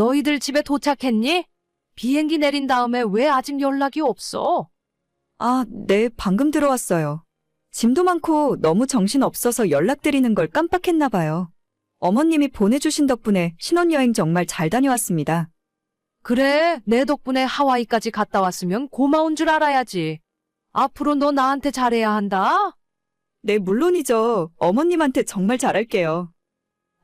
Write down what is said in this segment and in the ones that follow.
너희들 집에 도착했니? 비행기 내린 다음에 왜 아직 연락이 없어? 아, 네, 방금 들어왔어요. 짐도 많고 너무 정신 없어서 연락드리는 걸 깜빡했나 봐요. 어머님이 보내주신 덕분에 신혼여행 정말 잘 다녀왔습니다. 그래, 내 덕분에 하와이까지 갔다 왔으면 고마운 줄 알아야지. 앞으로 너 나한테 잘해야 한다. 네, 물론이죠. 어머님한테 정말 잘할게요.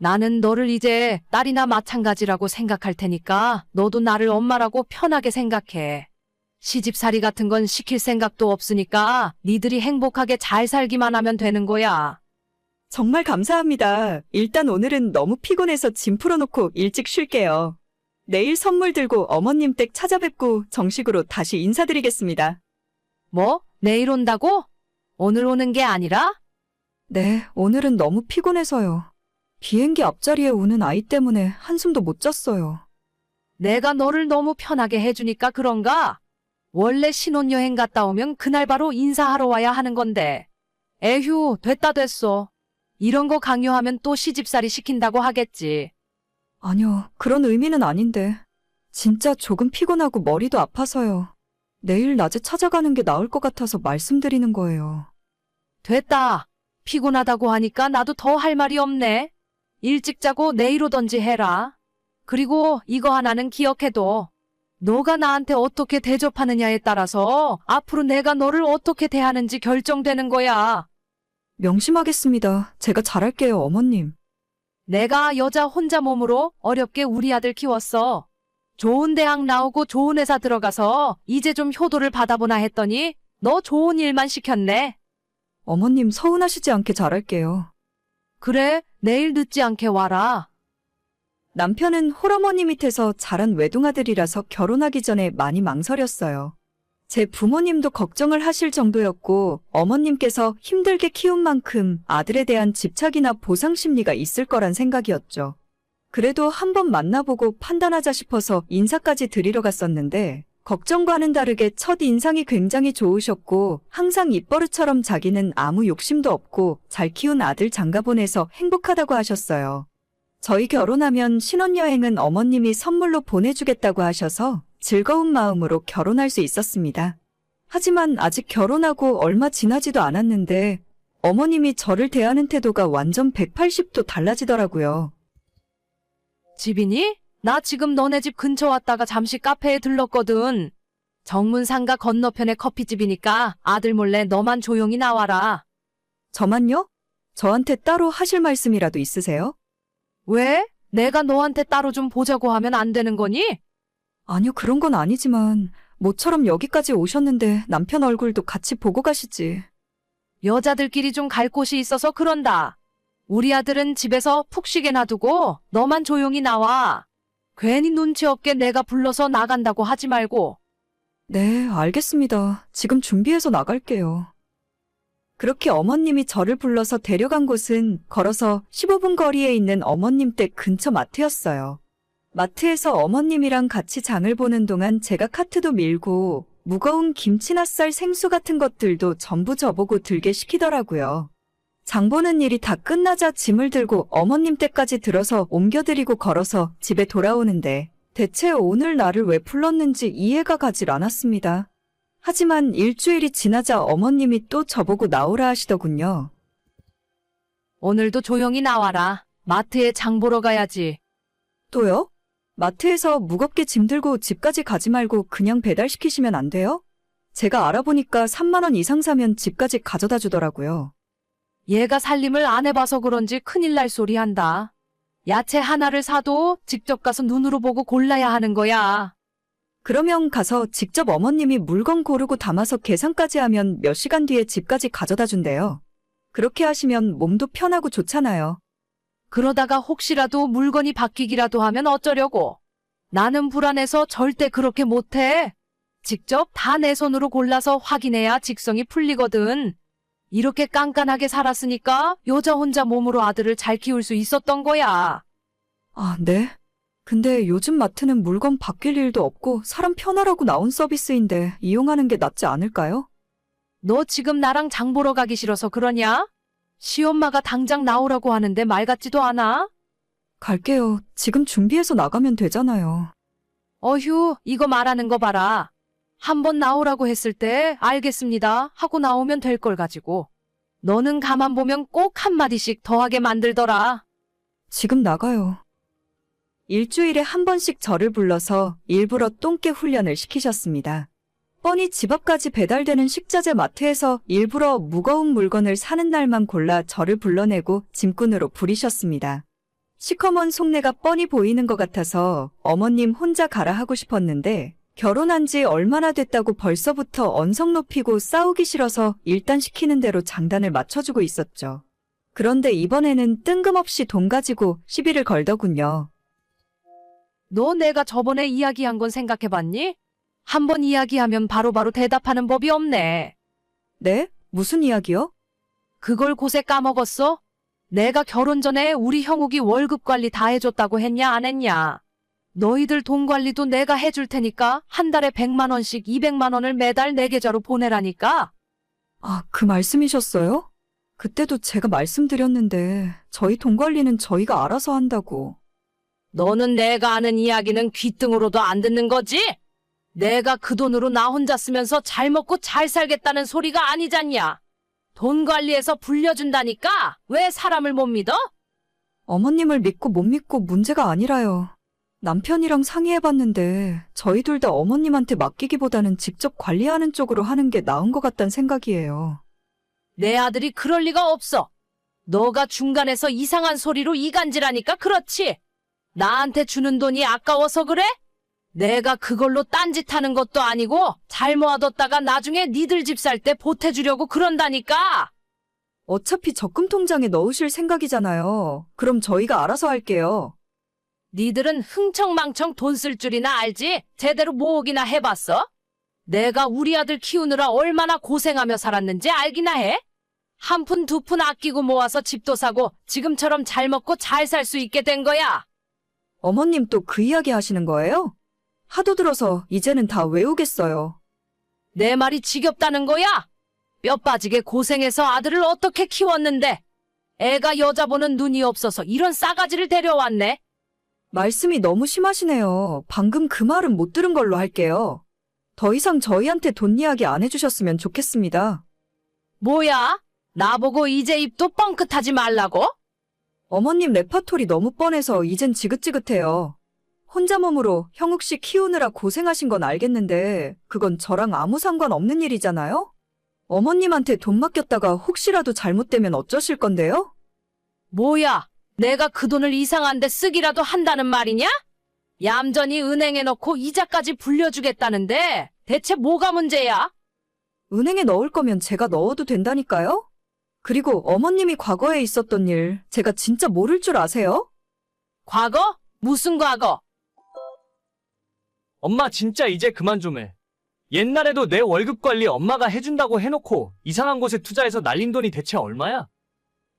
나는 너를 이제 딸이나 마찬가지라고 생각할 테니까 너도 나를 엄마라고 편하게 생각해. 시집살이 같은 건 시킬 생각도 없으니까 니들이 행복하게 잘 살기만 하면 되는 거야. 정말 감사합니다. 일단 오늘은 너무 피곤해서 짐 풀어놓고 일찍 쉴게요. 내일 선물 들고 어머님 댁 찾아뵙고 정식으로 다시 인사드리겠습니다. 뭐? 내일 온다고? 오늘 오는 게 아니라? 네, 오늘은 너무 피곤해서요. 비행기 앞자리에 우는 아이 때문에 한숨도 못 잤어요. 내가 너를 너무 편하게 해주니까 그런가? 원래 신혼여행 갔다 오면 그날 바로 인사하러 와야 하는 건데. 에휴, 됐다 됐어. 이런 거 강요하면 또 시집살이 시킨다고 하겠지. 아니요, 그런 의미는 아닌데. 진짜 조금 피곤하고 머리도 아파서요. 내일 낮에 찾아가는 게 나을 것 같아서 말씀드리는 거예요. 됐다. 피곤하다고 하니까 나도 더 할 말이 없네. 일찍 자고 내일 오던지 해라. 그리고 이거 하나는 기억해둬. 너가 나한테 어떻게 대접하느냐에 따라서 앞으로 내가 너를 어떻게 대하는지 결정되는 거야. 명심하겠습니다. 제가 잘할게요, 어머님. 내가 여자 혼자 몸으로 어렵게 우리 아들 키웠어. 좋은 대학 나오고 좋은 회사 들어가서 이제 좀 효도를 받아보나 했더니 너 좋은 일만 시켰네. 어머님 서운하시지 않게 잘할게요. 그래, 내일 늦지 않게 와라. 남편은 홀어머니 밑에서 자란 외동아들이라서 결혼하기 전에 많이 망설였어요. 제 부모님도 걱정을 하실 정도였고 어머님께서 힘들게 키운 만큼 아들에 대한 집착이나 보상 심리가 있을 거란 생각이었죠. 그래도 한번 만나보고 판단하자 싶어서 인사까지 드리러 갔었는데 걱정과는 다르게 첫 인상이 굉장히 좋으셨고 항상 입버릇처럼 자기는 아무 욕심도 없고 잘 키운 아들 장가 보내서 행복하다고 하셨어요. 저희 결혼하면 신혼여행은 어머님이 선물로 보내주겠다고 하셔서 즐거운 마음으로 결혼할 수 있었습니다. 하지만 아직 결혼하고 얼마 지나지도 않았는데 어머님이 저를 대하는 태도가 완전 180도 달라지더라고요. 집이니? 나 지금 너네 집 근처 왔다가 잠시 카페에 들렀거든. 정문상가 건너편에 커피집이니까 아들 몰래 너만 조용히 나와라. 저만요? 저한테 따로 하실 말씀이라도 있으세요? 왜? 내가 너한테 따로 좀 보자고 하면 안 되는 거니? 아니요, 그런 건 아니지만 모처럼 여기까지 오셨는데 남편 얼굴도 같이 보고 가시지. 여자들끼리 좀 갈 곳이 있어서 그런다. 우리 아들은 집에서 푹 쉬게 놔두고 너만 조용히 나와. 괜히 눈치 없게 내가 불러서 나간다고 하지 말고. 네, 알겠습니다. 지금 준비해서 나갈게요. 그렇게 어머님이 저를 불러서 데려간 곳은 걸어서 15분 거리에 있는 어머님 댁 근처 마트였어요. 마트에서 어머님이랑 같이 장을 보는 동안 제가 카트도 밀고 무거운 김치나 쌀 생수 같은 것들도 전부 저보고 들게 시키더라고요. 장 보는 일이 다 끝나자 짐을 들고 어머님 댁까지 들어서 옮겨드리고 걸어서 집에 돌아오는데 대체 오늘 나를 왜 불렀는지 이해가 가질 않았습니다. 하지만 일주일이 지나자 어머님이 또 저보고 나오라 하시더군요. 오늘도 조용히 나와라. 마트에 장 보러 가야지. 또요? 마트에서 무겁게 짐 들고 집까지 가지 말고 그냥 배달시키시면 안 돼요? 제가 알아보니까 3만원 이상 사면 집까지 가져다 주더라고요. 얘가 살림을 안 해봐서 그런지 큰일 날 소리 한다. 야채 하나를 사도 직접 가서 눈으로 보고 골라야 하는 거야. 그러면 가서 직접 어머님이 물건 고르고 담아서 계산까지 하면 몇 시간 뒤에 집까지 가져다 준대요. 그렇게 하시면 몸도 편하고 좋잖아요. 그러다가 혹시라도 물건이 바뀌기라도 하면 어쩌려고. 나는 불안해서 절대 그렇게 못해. 직접 다 내 손으로 골라서 확인해야 직성이 풀리거든. 이렇게 깐깐하게 살았으니까 여자 혼자 몸으로 아들을 잘 키울 수 있었던 거야. 아, 네? 근데 요즘 마트는 물건 바뀔 일도 없고 사람 편하라고 나온 서비스인데 이용하는 게 낫지 않을까요? 너 지금 나랑 장 보러 가기 싫어서 그러냐? 시엄마가 당장 나오라고 하는데 말 같지도 않아? 갈게요. 지금 준비해서 나가면 되잖아요. 어휴, 이거 말하는 거 봐라. 한번 나오라고 했을 때 알겠습니다 하고 나오면 될 걸 가지고. 너는 가만 보면 꼭 한마디씩 더하게 만들더라. 지금 나가요. 일주일에 한 번씩 저를 불러서 일부러 똥개 훈련을 시키셨습니다. 뻔히 집 앞까지 배달되는 식자재 마트에서 일부러 무거운 물건을 사는 날만 골라 저를 불러내고 짐꾼으로 부리셨습니다. 시커먼 속내가 뻔히 보이는 것 같아서 어머님 혼자 가라 하고 싶었는데 결혼한 지 얼마나 됐다고 벌써부터 언성 높이고 싸우기 싫어서 일단 시키는 대로 장단을 맞춰주고 있었죠. 그런데 이번에는 뜬금없이 돈 가지고 시비를 걸더군요. 너 내가 저번에 이야기한 건 생각해봤니? 한 번 이야기하면 바로바로 대답하는 법이 없네. 네? 무슨 이야기요? 그걸 곳에 까먹었어? 내가 결혼 전에 우리 형욱이 월급 관리 다 해줬다고 했냐 안 했냐? 너희들 돈 관리도 내가 해줄 테니까 한 달에 100만 원씩 200만 원을 매달 내 계좌로 보내라니까. 아, 그 말씀이셨어요? 그때도 제가 말씀드렸는데 저희 돈 관리는 저희가 알아서 한다고. 너는 내가 아는 이야기는 귀등으로도 안 듣는 거지? 내가 그 돈으로 나 혼자 쓰면서 잘 먹고 잘 살겠다는 소리가 아니잖냐? 돈 관리해서 불려준다니까? 왜 사람을 못 믿어? 어머님을 믿고 못 믿고 문제가 아니라요. 남편이랑 상의해봤는데 저희 둘 다 어머님한테 맡기기보다는 직접 관리하는 쪽으로 하는 게 나은 것 같단 생각이에요. 내 아들이 그럴 리가 없어. 너가 중간에서 이상한 소리로 이간질하니까 그렇지. 나한테 주는 돈이 아까워서 그래? 내가 그걸로 딴짓하는 것도 아니고 잘 모아뒀다가 나중에 니들 집 살 때 보태주려고 그런다니까. 어차피 적금 통장에 넣으실 생각이잖아요. 그럼 저희가 알아서 할게요. 니들은 흥청망청 돈 쓸 줄이나 알지? 제대로 모으기나 해봤어? 내가 우리 아들 키우느라 얼마나 고생하며 살았는지 알기나 해? 한 푼 두 푼 아끼고 모아서 집도 사고 지금처럼 잘 먹고 잘 살 수 있게 된 거야. 어머님 또 그 이야기 하시는 거예요? 하도 들어서 이제는 다 외우겠어요. 내 말이 지겹다는 거야? 뼈 빠지게 고생해서 아들을 어떻게 키웠는데? 애가 여자 보는 눈이 없어서 이런 싸가지를 데려왔네. 말씀이 너무 심하시네요. 방금 그 말은 못 들은 걸로 할게요. 더 이상 저희한테 돈 이야기 안 해주셨으면 좋겠습니다. 뭐야? 나보고 이제 입도 뻥끗하지 말라고? 어머님 레파토리 너무 뻔해서 이젠 지긋지긋해요. 혼자 몸으로 형욱 씨 키우느라 고생하신 건 알겠는데 그건 저랑 아무 상관없는 일이잖아요? 어머님한테 돈 맡겼다가 혹시라도 잘못되면 어쩌실 건데요? 뭐야? 내가 그 돈을 이상한 데 쓰기라도 한다는 말이냐? 얌전히 은행에 넣고 이자까지 불려주겠다는데 대체 뭐가 문제야? 은행에 넣을 거면 제가 넣어도 된다니까요? 그리고 어머님이 과거에 있었던 일 제가 진짜 모를 줄 아세요? 과거? 무슨 과거? 엄마 진짜 이제 그만 좀 해. 옛날에도 내 월급 관리 엄마가 해준다고 해놓고 이상한 곳에 투자해서 날린 돈이 대체 얼마야?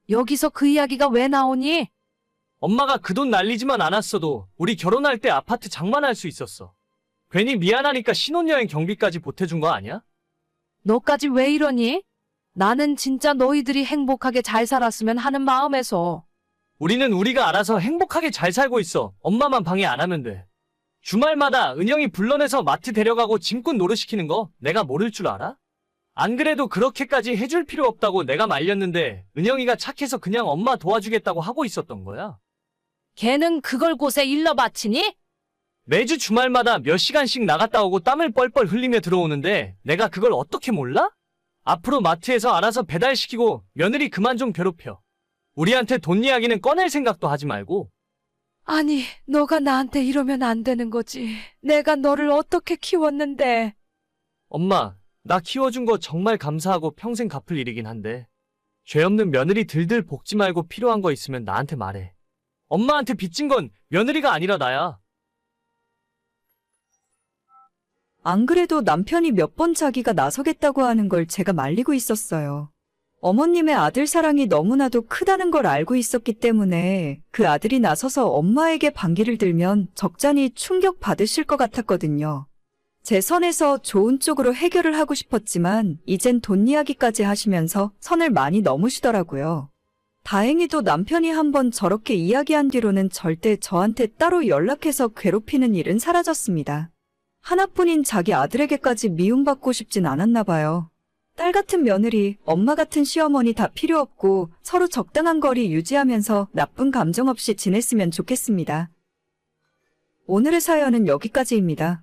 여기서 그 이야기가 왜 나오니? 엄마가 그 돈 날리지만 않았어도 우리 결혼할 때 아파트 장만할 수 있었어. 괜히 미안하니까 신혼여행 경비까지 보태준 거 아니야? 너까지 왜 이러니? 나는 진짜 너희들이 행복하게 잘 살았으면 하는 마음에서 우리는 우리가 알아서 행복하게 잘 살고 있어. 엄마만 방해 안 하면 돼. 주말마다 은영이 불러내서 마트 데려가고 짐꾼 노릇시키는 거 내가 모를 줄 알아? 안 그래도 그렇게까지 해줄 필요 없다고 내가 말렸는데 은영이가 착해서 그냥 엄마 도와주겠다고 하고 있었던 거야. 걔는 그걸 곳에 일러 바치니? 매주 주말마다 몇 시간씩 나갔다 오고 땀을 뻘뻘 흘리며 들어오는데 내가 그걸 어떻게 몰라? 앞으로 마트에서 알아서 배달시키고 며느리 그만 좀 괴롭혀. 우리한테 돈 이야기는 꺼낼 생각도 하지 말고. 아니, 너가 나한테 이러면 안 되는 거지. 내가 너를 어떻게 키웠는데. 엄마, 나 키워준 거 정말 감사하고 평생 갚을 일이긴 한데. 죄 없는 며느리 들들 볶지 말고 필요한 거 있으면 나한테 말해. 엄마한테 빚진 건 며느리가 아니라 나야. 안 그래도 남편이 몇 번 자기가 나서겠다고 하는 걸 제가 말리고 있었어요. 어머님의 아들 사랑이 너무나도 크다는 걸 알고 있었기 때문에 그 아들이 나서서 엄마에게 반기를 들면 적잖이 충격 받으실 것 같았거든요. 제 선에서 좋은 쪽으로 해결을 하고 싶었지만 이젠 돈 이야기까지 하시면서 선을 많이 넘으시더라고요. 다행히도 남편이 한번 저렇게 이야기한 뒤로는 절대 저한테 따로 연락해서 괴롭히는 일은 사라졌습니다. 하나뿐인 자기 아들에게까지 미움받고 싶진 않았나 봐요. 딸 같은 며느리, 엄마 같은 시어머니 다 필요 없고 서로 적당한 거리 유지하면서 나쁜 감정 없이 지냈으면 좋겠습니다. 오늘의 사연은 여기까지입니다.